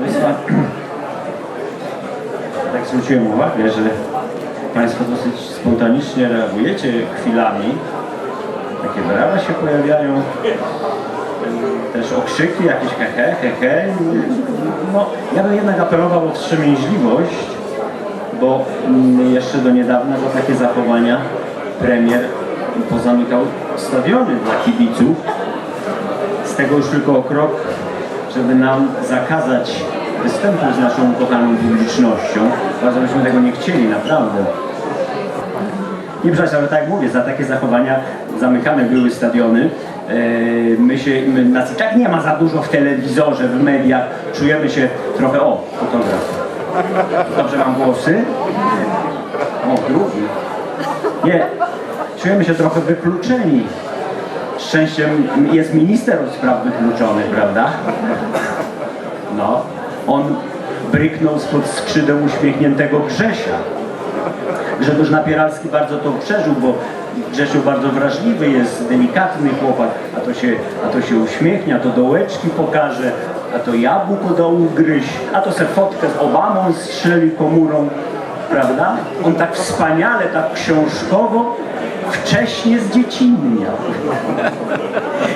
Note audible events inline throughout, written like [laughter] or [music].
Państwa, [clears throat] tak zwróciłem uwagę, że Państwo dosyć spontanicznie reagujecie chwilami. Takie brawa się pojawiają, też okrzyki, jakieś hehe, hehe. No, ja bym jednak apelował o wstrzemięźliwość, bo mm, jeszcze do niedawna za takie zachowania premier pozamykał stadiony dla kibiców. Z tego już tylko o krok, żeby nam zakazać występu z naszą ukochaną publicznością. Bardzo byśmy tego nie chcieli, naprawdę. Nie przecież, ale tak jak mówię, za takie zachowania zamykane były stadiony. E, My się, my, nas i tak nie ma za dużo w telewizorze, w mediach. Czujemy się trochę, o, fotograf. Dobrze mam głosy? O, drugi. Nie, czujemy się trochę wykluczeni. Szczęściem jest minister od spraw wykluczonych, prawda? No, on bryknął spod skrzydeł uśmiechniętego Grzesia. Grzegorz Napieralski bardzo to przeżył, bo Grzesiu bardzo wrażliwy jest, delikatny chłopak, a to się, a to się uśmiechnia, to dołeczki pokaże, a to jabłko do ugryź, a to se fotkę z Obamą strzeli komórą, prawda? On tak wspaniale, tak książkowo wcześnie zdziecinniał.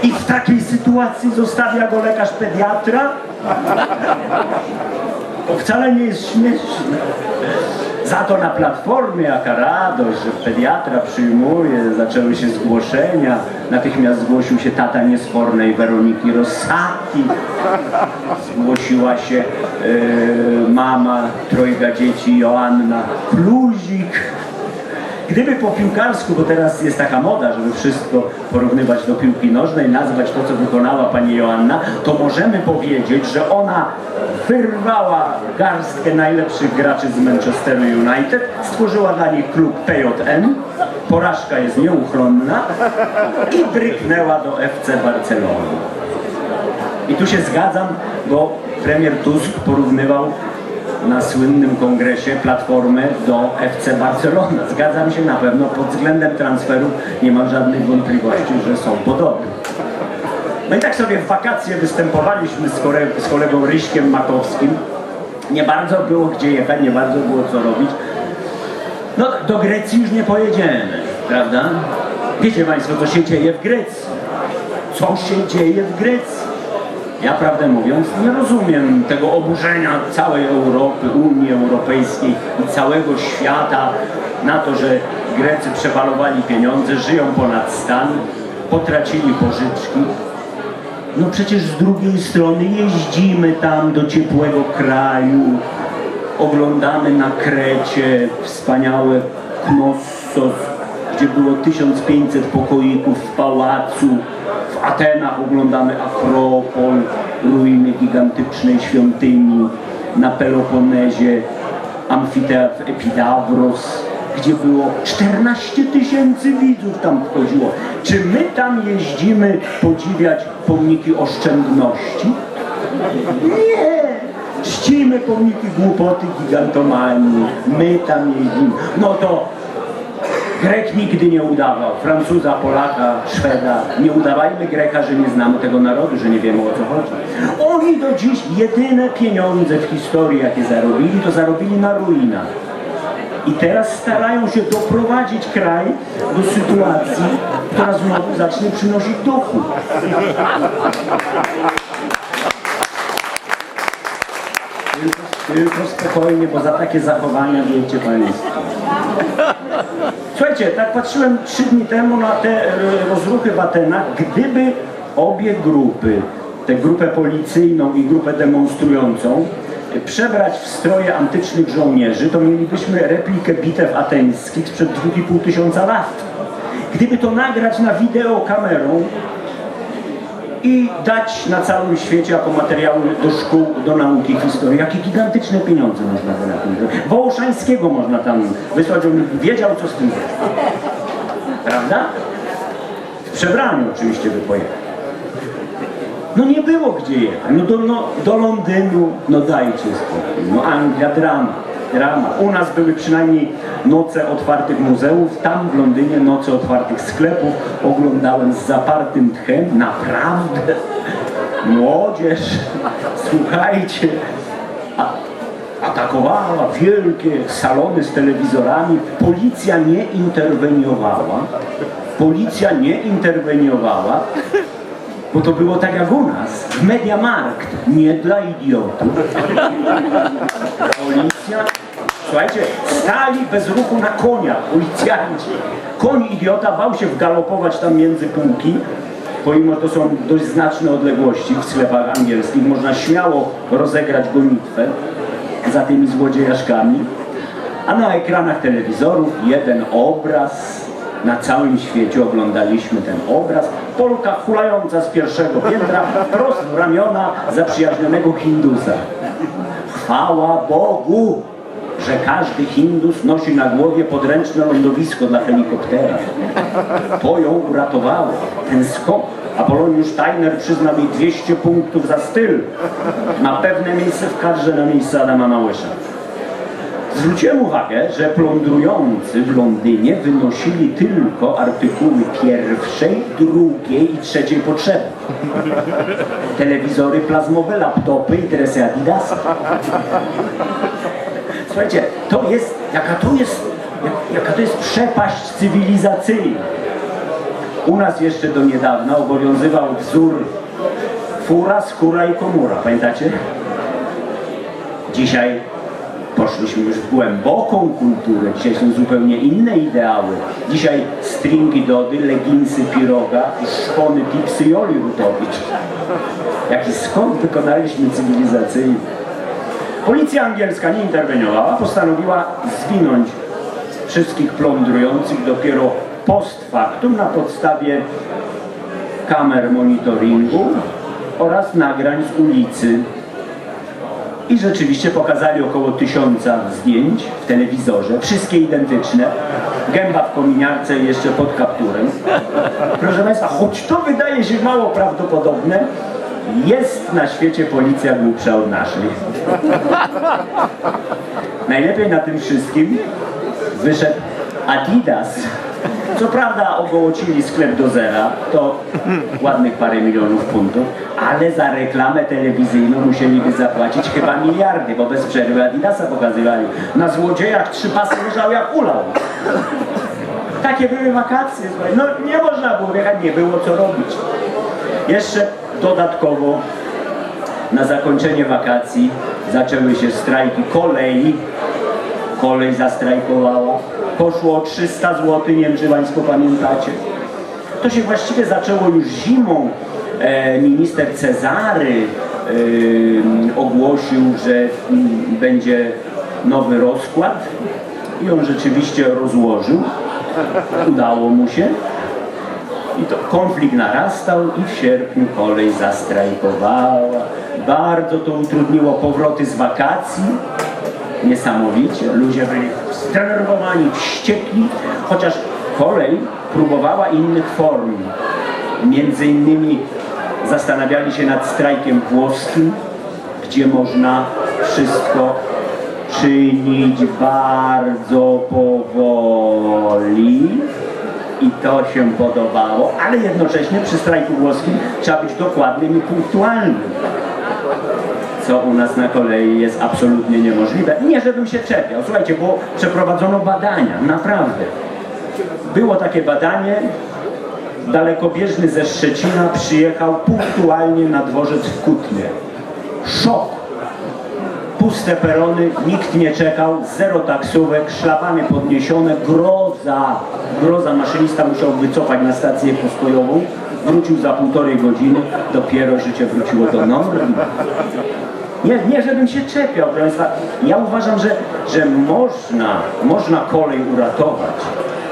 I w takiej sytuacji zostawia go lekarz pediatra? To wcale nie jest śmieszne. Za to na platformie jaka radość, że pediatra przyjmuje, zaczęły się zgłoszenia. Natychmiast zgłosił się tata niesfornej Weroniki Rossaki. Zgłosiła się e, mama trojga dzieci Joanna Kluzik. Gdyby po piłkarsku, bo teraz jest taka moda, żeby wszystko porównywać do piłki nożnej, nazwać to, co wykonała pani Joanna, to możemy powiedzieć, że ona wyrwała garstkę najlepszych graczy z Manchesteru United, stworzyła dla nich klub PJN, porażka jest nieuchronna i bryknęła do FC Barcelony. I tu się zgadzam, bo premier Tusk porównywał na słynnym kongresie Platformę do FC Barcelona. Zgadzam się na pewno, pod względem transferu nie mam żadnych wątpliwości, że są podobne. No i tak sobie w wakacje występowaliśmy z, kole z kolegą Ryśkiem Makowskim. Nie bardzo było gdzie jechać, nie bardzo było co robić. No do Grecji już nie pojedziemy, prawda? Wiecie Państwo, co się dzieje w Grecji. Co się dzieje w Grecji? Ja prawdę mówiąc nie rozumiem tego oburzenia całej Europy, Unii Europejskiej i całego świata na to, że Grecy przewalowali pieniądze, żyją ponad stan, potracili pożyczki. No przecież z drugiej strony jeździmy tam do ciepłego kraju, oglądamy na Krecie wspaniałe Knossos, gdzie było 1500 pokoików w pałacu. Atenach oglądamy Akropol, ruiny gigantycznej świątyni. Na Peloponezie amfiteatr Epidavros, gdzie było 14 tysięcy widzów tam wchodziło. Czy my tam jeździmy podziwiać pomniki oszczędności? Nie! Czcimy pomniki głupoty gigantomanii. My tam jeździmy. No to Grek nigdy nie udawał. Francuza, Polaka, Szweda. Nie udawajmy Greka, że nie znamy tego narodu, że nie wiemy o co chodzi. Oni do dziś jedyne pieniądze w historii, jakie zarobili, to zarobili na ruinach. I teraz starają się doprowadzić kraj do sytuacji, która znowu zacznie przynosić dochód. Tylko, tylko spokojnie, bo za takie zachowania wiecie Państwo. Słuchajcie, tak patrzyłem trzy dni temu na te e, rozruchy w Atenach. Gdyby obie grupy, tę grupę policyjną i grupę demonstrującą, e, przebrać w stroje antycznych żołnierzy, to mielibyśmy replikę bitew ateńskich sprzed 2,5 tysiąca lat. Gdyby to nagrać na wideo kamerą i dać na całym świecie jako materiały do szkół, do nauki historii, jakie gigantyczne pieniądze można zrobić. Wołoszańskiego można tam wysłać, on wiedział co z tym zrobić. Prawda? W przebraniu oczywiście by pojechał. No nie było gdzie jechać. No do, no, do Londynu, no dajcie spokój. No Anglia, drama. Drama. U nas były przynajmniej noce otwartych muzeów, tam w Londynie noce otwartych sklepów. Oglądałem z zapartym tchem, naprawdę. Młodzież, słuchajcie, atakowała wielkie salony z telewizorami. Policja nie interweniowała. Policja nie interweniowała, bo to było tak jak u nas. Mediamarkt, nie dla idiotów. Policja, słuchajcie, stali bez ruchu na konia, policjanci. Koń idiota bał się wgalopować tam między półki, pomimo to są dość znaczne odległości w sklepach angielskich. Można śmiało rozegrać gonitwę za tymi złodziejaszkami. A na ekranach telewizorów jeden obraz. Na całym świecie oglądaliśmy ten obraz. Polka hulająca z pierwszego piętra prosto w ramiona zaprzyjaźnionego Hindusa. Chwała Bogu, że każdy Hindus nosi na głowie podręczne lądowisko dla helikoptera. To ją uratowało, ten skok. Apoloniusz Steiner przyznał jej 200 punktów za styl. Ma pewne miejsce w kadrze na miejsce Adama Małysza. Zwróciłem uwagę, że plądrujący w Londynie wynosili tylko artykuły pierwszej, drugiej i trzeciej potrzeby. Telewizory plazmowe, laptopy i dresy Adidasa. Słuchajcie, to jest, jaka to jest, jak, jaka to jest przepaść cywilizacyjna. U nas jeszcze do niedawna obowiązywał wzór fura, skóra i komura, pamiętacie? Dzisiaj poszliśmy już w głęboką kulturę, dzisiaj są zupełnie inne ideały. Dzisiaj stringi Dody, leginsy Piroga szpony Tipsy i Oli Rutowicz. Jaki skąd wykonaliśmy cywilizacyjny. Policja angielska nie interweniowała, postanowiła zwinąć wszystkich plądrujących dopiero post factum na podstawie kamer monitoringu oraz nagrań z ulicy. I rzeczywiście pokazali około tysiąca zdjęć w telewizorze, wszystkie identyczne. Gęba w kominiarce jeszcze pod kapturem. Proszę Państwa, choć to wydaje się mało prawdopodobne, jest na świecie policja głupsza od naszej. Najlepiej na tym wszystkim wyszedł Adidas. Co prawda ogołocili sklep do zera, to ładnych parę milionów funtów, ale za reklamę telewizyjną musieliby zapłacić chyba miliardy, bo bez przerwy Adidasa pokazywali. Na złodziejach trzy pasy leżały jak ulał. Takie były wakacje, no nie można było jechać, nie było co robić. Jeszcze dodatkowo na zakończenie wakacji zaczęły się strajki kolei. Kolej zastrajkowała. Poszło o 300 zł, nie wiem czy Państwo pamiętacie. To się właściwie zaczęło już zimą. E, minister Cezary e, ogłosił, że mm, będzie nowy rozkład i on rzeczywiście rozłożył. Udało mu się. I to konflikt narastał i w sierpniu kolej zastrajkowała. Bardzo to utrudniło powroty z wakacji. Niesamowicie. Ludzie byli zdenerwowani, wściekli, chociaż kolej próbowała innych form. Między innymi zastanawiali się nad strajkiem włoskim, gdzie można wszystko czynić bardzo powoli i to się podobało, ale jednocześnie przy strajku włoskim trzeba być dokładnym i punktualnym. Co u nas na kolei jest absolutnie niemożliwe. Nie, żebym się czepiał. Słuchajcie, bo przeprowadzono badania, naprawdę. Było takie badanie, dalekobieżny ze Szczecina przyjechał punktualnie na dworzec w Kutnie. Szok puste perony, nikt nie czekał, zero taksówek, szlabany podniesione, groza, groza, maszynista musiał wycofać na stację postojową, wrócił za półtorej godziny, dopiero życie wróciło do normy. Nie, nie, żebym się czepiał, proszę Państwa. Ja uważam, że, że można, można kolej uratować.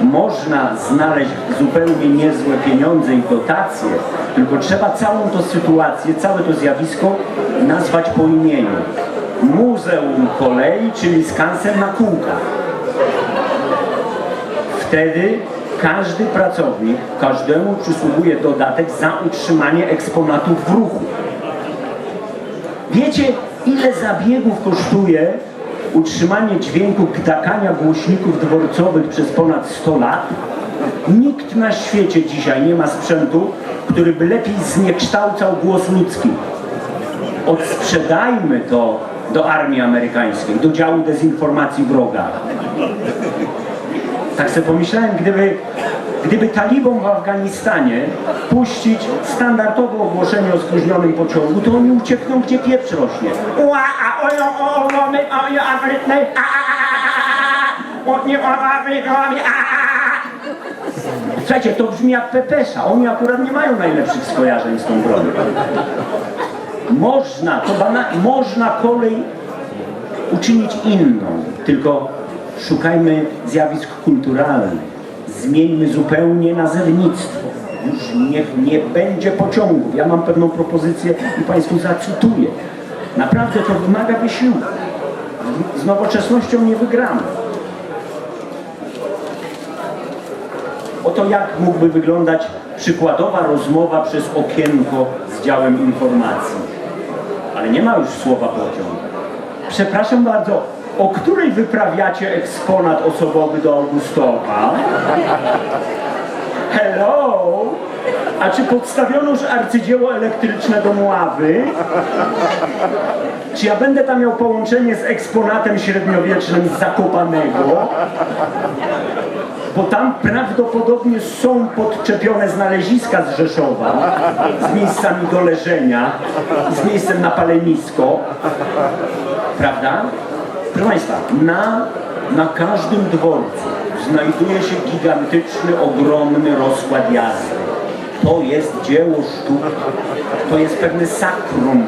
Można znaleźć zupełnie niezłe pieniądze i dotacje, tylko trzeba całą tą sytuację, całe to zjawisko nazwać po imieniu. Muzeum Kolei, czyli skansen na kółkach. Wtedy każdy pracownik, każdemu przysługuje dodatek za utrzymanie eksponatów w ruchu. Wiecie, ile zabiegów kosztuje utrzymanie dźwięku gdakania głośników dworcowych przez ponad 100 lat? Nikt na świecie dzisiaj nie ma sprzętu, który by lepiej zniekształcał głos ludzki. Odsprzedajmy to do armii amerykańskiej, do działu dezinformacji wroga. Tak sobie pomyślałem, gdyby, gdyby talibom w Afganistanie puścić standardowe ogłoszenie o spóźnionym pociągu, to oni uciekną, gdzie pieprz rośnie. Ua, a, o, o, o, o, my, o, o, Ameryka, a, a, a, a, nie, o, a. Słuchajcie, to brzmi jak Pepesza. Oni akurat nie mają najlepszych skojarzeń z tą bronią. Można, to bana, można kolej uczynić inną, tylko szukajmy zjawisk kulturalnych. Zmieńmy zupełnie nazewnictwo. Już niech nie będzie pociągów. Ja mam pewną propozycję i Państwu zacytuję. Naprawdę to wymaga wysiłku. Z nowoczesnością nie wygramy. Oto jak mógłby wyglądać przykładowa rozmowa przez okienko z działem informacji. Ale nie ma już słowa pociąg. Przepraszam bardzo, o której wyprawiacie eksponat osobowy do Augustowa? Hello? A czy podstawiono już arcydzieło elektryczne do Muławy? Czy ja będę tam miał połączenie z eksponatem średniowiecznym z Zakopanego? Bo tam prawdopodobnie są podczepione znaleziska z Rzeszowa z miejscami do leżenia, z miejscem na palenisko, prawda? Proszę Państwa, na, na każdym dworcu znajduje się gigantyczny, ogromny rozkład jazdy. To jest dzieło sztuki, to jest pewne sakrum.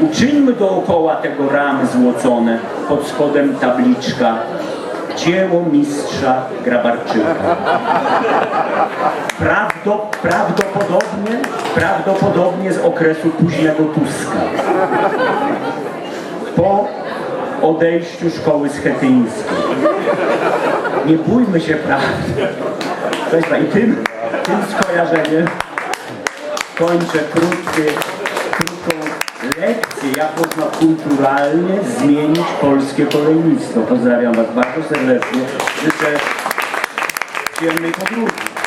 Uczyńmy dookoła tego ramy złocone, pod spodem tabliczka dzieło mistrza Grabarczyka. Prawdo, prawdopodobnie, prawdopodobnie z okresu późnego Tuska. Po odejściu szkoły schetyńskiej. Nie bójmy się prawdy. I tym, tym skojarzeniem kończę krótką lekcję, jak można kulturalnie zmienić polskie kolejnictwo. Pozdrawiam Was bardzo serdecznie. Życzę przyjemnej podróży.